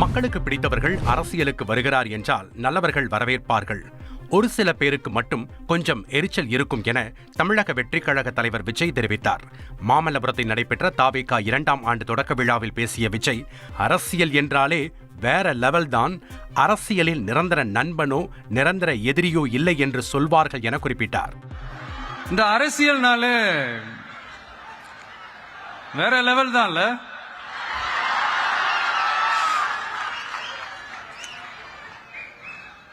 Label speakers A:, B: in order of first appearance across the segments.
A: மக்களுக்கு பிடித்தவர்கள் அரசியலுக்கு வருகிறார் என்றால் நல்லவர்கள் வரவேற்பார்கள். ஒரு சில பேருக்கு மட்டும் கொஞ்சம் எரிச்சல் இருக்கும் என தமிழக வெற்றிக் கழக தலைவர் விஜய் தெரிவித்தார். மாமல்லபுரத்தில் நடைபெற்ற தாவேகா இரண்டாம் ஆண்டு தொடக்க விழாவில் பேசிய விஜய் அரசியல் என்றாலே வேற லெவல் தான். அரசியலில் நிரந்தர நண்பனோ நிரந்தர எதிரியோ இல்லை என்று சொல்வார்கள் என குறிப்பிட்டார்.
B: இந்த அரசியல்னாலே வேற லெவல் தான்ல.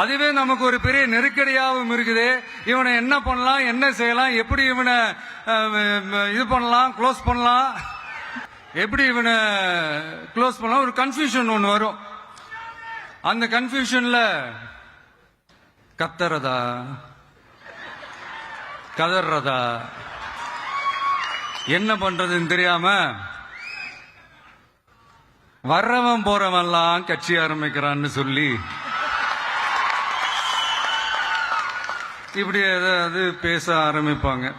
B: அதுவே நமக்கு ஒரு பெரிய நெருக்கடியாகவும் இருக்குது. இவனை என்ன பண்ணலாம் என்ன செய்யலாம் எப்படி இவனை இது பண்ணலாம் க்ளோஸ் பண்ணலாம்? எப்படி இவனை க்ளோஸ் பண்ணலாம்? ஒரு கன்ஃபியூஷன் ஒன்று வரும். அந்த கன்ஃபியூஷன்ல கத்துறதா? கதறதா என்ன பண்றதுன்னு தெரியாம வர்றவன் போறவன்லாம் கட்சி ஆரம்பிக்கிறான்னு சொல்லி இப்படி ஏதாவது பேச ஆரம்பிப்பாங்க.